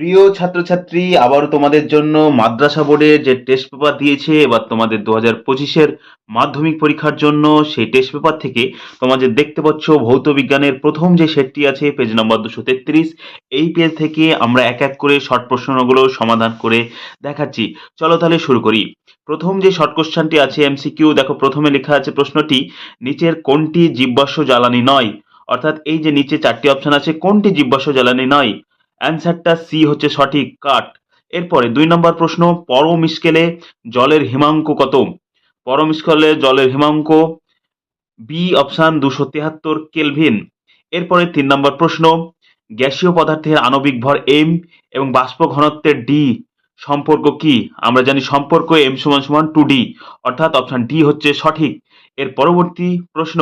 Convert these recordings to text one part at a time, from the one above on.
প্রিয় ছাত্রছাত্রী, আবারও তোমাদের জন্য মাদ্রাসা বোর্ডে যে টেস্ট পেপার দিয়েছে, এবার তোমাদের দু হাজার পঁচিশের মাধ্যমিক পরীক্ষার জন্য সেই টেস্ট পেপার থেকে তোমাদের দেখতে পাচ্ছ ভৌত বিজ্ঞানের প্রথম যে সেটটি আছে পেজ নম্বর দুশো তেত্রিশ, এই পেজ থেকে আমরা এক এক করে শর্ট প্রশ্নগুলো সমাধান করে দেখাচ্ছি। চলো তাহলে শুরু করি। প্রথম যে শর্ট কোশ্চেনটি আছে এমসিকিউ দেখো প্রথমে লেখা আছে প্রশ্নটি, নিচের কোনটি জীবাশ্ম জ্বালানি নয়? অর্থাৎ এই যে নিচে চারটি অপশন আছে, কোনটি জীবাশ্ম জ্বালানি নয়? অ্যান্সারটা সি হচ্ছে সঠিক, কাট। এরপরে দুই নম্বর প্রশ্ন, পরম জলের হিমাঙ্ক কত? পরম জলের হিমাঙ্ক বি অপশান দুশো তেহাত্তর কেলভিন এরপরে তিন নম্বর প্রশ্ন, গ্যাসীয় পদার্থের আণবিক ভর এম এবং বাষ্প ঘনত্বের ডি সম্পর্ক কি? আমরা জানি সম্পর্ক এম সমান সমান টু ডি অর্থাৎ অপশান ডি হচ্ছে সঠিক। এর পরবর্তী প্রশ্ন,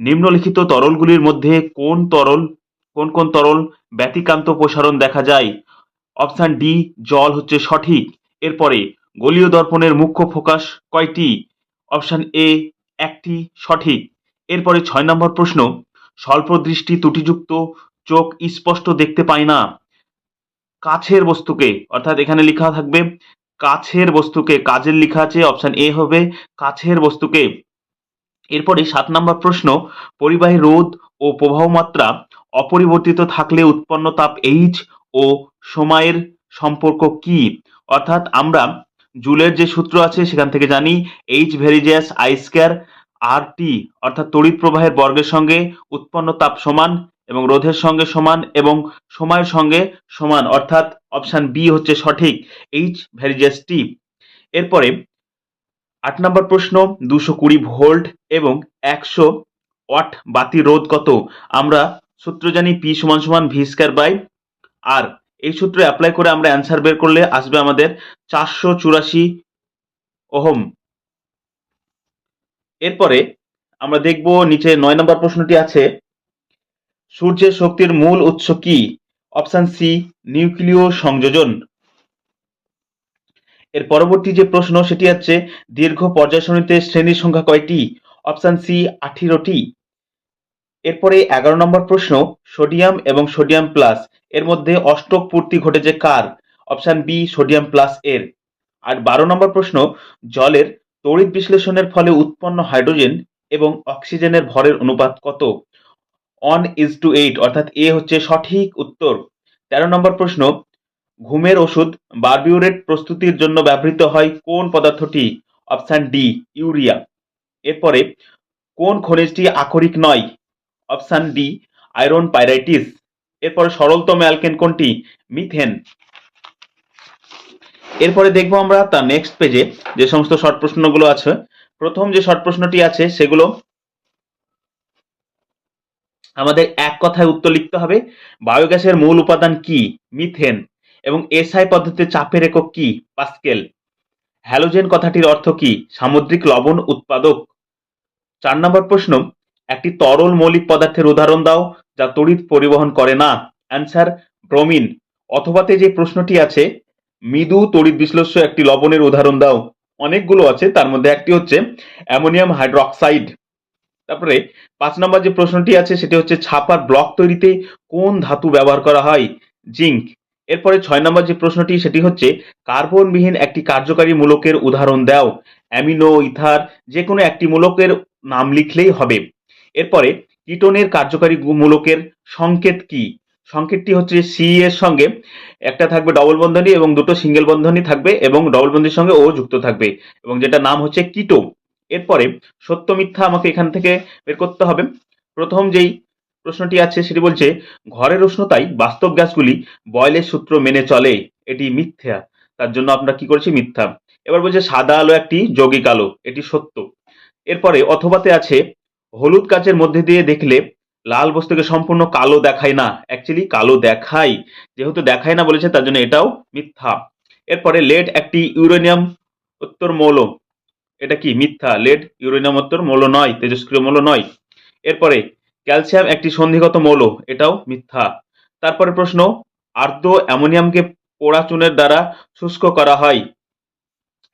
নিম্নলিখিত তরলগুলির মধ্যে কোন তরল কোন কোন তরল ব্যতিক্রান্ত প্রসারণ দেখা যায়? অপশান ডি, জল হচ্ছে সঠিক। এরপরে, গলীয় দর্পণের মুখ্য ফোকাস কয়টি? অপশান এ, একটি সঠিক। এরপরে ছয় নম্বর প্রশ্ন স্বল্প দৃষ্টি ত্রুটিযুক্ত চোখ স্পষ্ট দেখতে পায় না। কাছের বস্তুকে, অর্থাৎ এখানে লেখা থাকবে, কাছের বস্তুকে, কাজের লেখা আছে, অপশান এ হবে, কাছের বস্তুকে। এরপরে সাত নম্বর প্রশ্ন, পরিবাহী রোধ ও প্রবাহ মাত্রা অপরিবর্তিত থাকলে উৎপন্ন তাপ এইচ ও সময়ের সম্পর্ক কি? অর্থাৎ আমরা জুলের যে সূত্র আছে সেখান থেকে জানি এইচ ভেরিজিয়াস আই আর টি অর্থাৎ তড়িৎ প্রবাহের বর্গের সঙ্গে উৎপন্ন তাপ সমান এবং রোধের সঙ্গে সমান এবং সময়ের সঙ্গে সমান, অর্থাৎ অপশান বি হচ্ছে সঠিক এইচ ভেরিজিয়াস টি এরপরে আট নম্বর প্রশ্ন, দুশো কুড়ি ভোল্ট এবং একশো ওয়াট বাতি রোধ কত? আমরা সূত্র জানি পি সমান সমান ভি স্কোয়ার বাই আর এই সূত্র অ্যাপ্লাই করে আমরা অ্যান্সার বের করলে আসবে আমাদের চারশো চুরাশি ওহম। এরপরে আমরা দেখব নিচে নয় নম্বর প্রশ্নটি আছে, সূর্যের শক্তির মূল উৎস কি? অপশান সি নিউক্লিয় সংযোজন। এর পরবর্তী যে প্রশ্ন, সেটি হচ্ছে দীর্ঘ পর্যায় শ্রেণির সংখ্যা কয়টি? অপশান সি আঠিরোটি। এরপরে এগারো নম্বর প্রশ্ন, সোডিয়াম এবং সোডিয়াম প্লাস, এর মধ্যে অষ্টক পূর্তি ঘটেছে কার? অপশান বি, সোডিয়াম প্লাস এর। আর বারো নম্বর প্রশ্ন, জলের তড়িৎ বিশ্লেষণের ফলে উৎপন্ন হাইড্রোজেন এবং অক্সিজেনের ভরের অনুপাত কত? অন ইজ টু এইট, অর্থাৎ এ হচ্ছে সঠিক উত্তর। তেরো নম্বর প্রশ্ন, ঘুমের ওষুধ বারবিউরেট প্রস্তুতির জন্য ব্যবহৃত হয় কোন পদার্থটি? Option D, urea. এরপরে, কোন খনিজটি আকরিক নয়? Option D, iron pyrites. এরপরে সরলতম অ্যালকেন কোনটি? মিথেন। এরপরে দেখব আমরা তার নেক্সট পেজে যে সমস্ত শর্ট প্রশ্নগুলো আছে। প্রথম যে শর্ট প্রশ্নটি আছে, সেগুলো আমাদের এক কথায় উত্তর লিখতে হবে। বায়োগ্যাসের মূল উপাদান কি? মিথেন। এবং এসআই পদ্ধতিতে চাপের একক কি? পাস্কেল। হ্যালোজেন কথাটির অর্থ কি? সামুদ্রিক লবণ উৎপাদক। চার নম্বর প্রশ্ন একটি তরল মৌলিক পদার্থের উদাহরণ দাও, যা তড়িৎ পরিবহন করে না। অ্যান্সার ব্রোমিন অথবাতে যে প্রশ্নটি আছে, মৃদু তড়িৎ বিশ্লেষ্য একটি লবণের উদাহরণ দাও। অনেকগুলো আছে, তার মধ্যে একটি হচ্ছে অ্যামোনিয়াম হাইড্রক্সাইড। তারপরে পাঁচ নম্বর যে প্রশ্নটি আছে, সেটি হচ্ছে ছাপার ব্লক তৈরিতে কোন ধাতু ব্যবহার করা হয়? জিঙ্ক। এরপরে ছয় নম্বর যে প্রশ্নটি, সেটি হচ্ছে কার্বনবিহীন একটি কার্যকারী মূলকের উদাহরণ দাও। অ্যামিনো, ইথার, যে কোনো একটি মূলকের নাম লিখলেই হবে। এরপরে কিটোনের কার্যকারী মূলকের সংকেত কি? সংকেতটি হচ্ছে সি এর সঙ্গে একটা থাকবে ডবল বন্ধনী এবং দুটো সিঙ্গেল বন্ধনী থাকবে এবং ডবল বন্ধনীর সঙ্গে ও যুক্ত থাকবে এবং যেটা নাম হচ্ছে কিটো। এরপরে সত্য মিথ্যা আমাকে এখান থেকে বের করতে হবে। প্রথম যেই প্রশ্নটি আছে সেটি বলছে, ঘরের উষ্ণতায় বাস্তব গ্যাসগুলি বয়লের সূত্র মেনে চলে। এটি মিথ্যা। তার জন্য আমরা কি করেছি? মিথ্যা। এবার বলছে, সাদা আলো একটি যৌগিক আলো। এটি সত্য। এরপরে অথবাতে আছে হলুদ কাচের মধ্যে দিয়ে দেখলে লাল বস্তুকে সম্পূর্ণ কালো দেখায় না। অ্যাকচুয়ালি কালো দেখায়। যেহেতু দেখায় না বলেছে, তার জন্য এটাও মিথ্যা। এরপরে লেড একটি ইউরেনিয়াম উত্তর মৌল। এটা কি? মিথ্যা। লেড ইউরেনিয়াম উত্তর মৌল নয়, তেজস্ক্রিয় মৌল নয়। এরপরে ক্যালসিয়াম একটি সন্ধিগত মৌল, এটাও মিথ্যা। তারপরে প্রশ্ন, আর্দ্র অ্যামোনিয়ামকে পোড়া চুনের দ্বারা শুষ্ক করা হয়।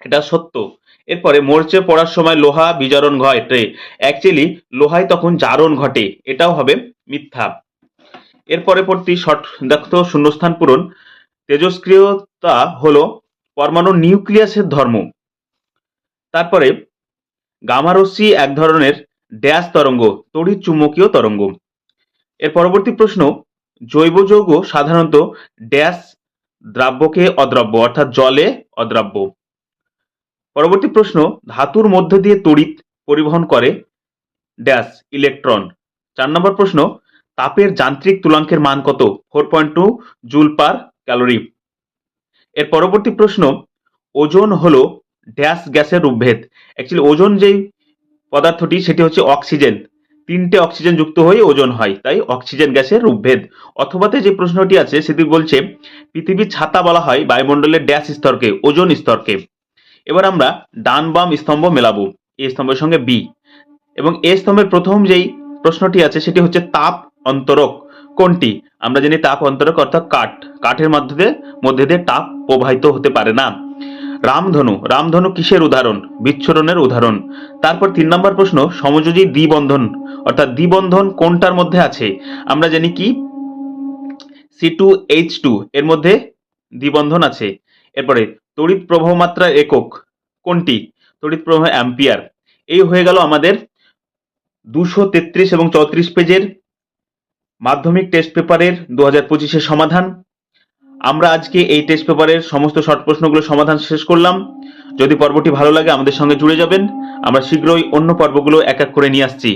এটা সত্য। এরপরে মরচে পড়ার সময় লোহা, বিজারণ ঘটে। অ্যাকচুয়ালি লোহায় তখন জারণ ঘটে। এটাও হবে মিথ্যা। এর পরবর্তী শর্ট দেখতো শূন্যস্থান পূরণ। তেজস্ক্রিয়তা হলো পরমাণু নিউক্লিয়াসের ধর্ম। তারপরে গামারশ্মি এক ধরনের ড্যাশ তরঙ্গ, তড়িৎ চুম্বকীয় তরঙ্গ। এর পরবর্তী প্রশ্ন জৈব যৌগ সাধারণত ড্যাশ দ্রাব্যকে অদ্রাব্য, অর্থাৎ জলে অদ্রাব্য। পরবর্তী প্রশ্ন, ধাতুর মধ্য দিয়ে তড়িৎ পরিবহন করে ড্যাশ, ইলেকট্রন। চার নম্বর প্রশ্ন, তাপের যান্ত্রিক তুলাঙ্কের মান কত? Four point two joule per calorie. এর পরবর্তী প্রশ্ন, ওজন হলো ড্যাশ গ্যাসের রূপভেদ অ্যাকচুয়ালি ওজন যেই পদার্থটি, সেটি হচ্ছে অক্সিজেন। তিনটে অক্সিজেন যুক্ত হয়ে ওজন হয়, তাই অক্সিজেন গ্যাসের রূপভেদ অথবাতে যে প্রশ্নটি আছে সেটি বলছে, পৃথিবীর ছাতা বলা হয় বায়ুমণ্ডলের ড্যাশ স্তরকে, ওজন স্তরকে। এবার আমরা ডান বাম স্তম্ভ মেলাবো, এ স্তম্ভের সঙ্গে বি এবং এ স্তম্ভের প্রথম যেই প্রশ্নটি আছে সেটি হচ্ছে তাপ অন্তরক কোনটি? আমরা জানি তাপ অন্তরক অর্থাৎ কাঠ। কাঠের মধ্যে মধ্যে দিয়ে তাপ প্রবাহিত হতে পারে না। রামধনু রামধনু কিসের উদাহরণ? বিচ্ছুরণের উদাহরণ। তারপর তিন নম্বর প্রশ্ন, সমযোজী দ্বিবন্ধন, অর্থাৎ দ্বিবন্ধন কোনটার মধ্যে আছে? আমরা জানি কি? সি টু এইচ টু এর মধ্যে দ্বিবন্ধন আছে। এরপরে তড়িৎ প্রবাহ মাত্রার একক, কোনটি? তড়িৎ প্রবাহ অ্যাম্পিয়ার। এই হয়ে গেল আমাদের দুশো তেত্রিশ এবং চৌত্রিশ পেজের মাধ্যমিক টেস্ট পেপারের দু হাজার পঁচিশের সমাধান। আমরা আজকে এই টেস্ট পেপারের সমস্ত শর্ট প্রশ্নগুলো সমাধান শেষ করলাম। যদি পর্বটি ভালো লাগে আমাদের সঙ্গে জুড়ে যাবেন। আমরা শীঘ্রই অন্য পর্বগুলো এক এক করে নিয়ে আসছি।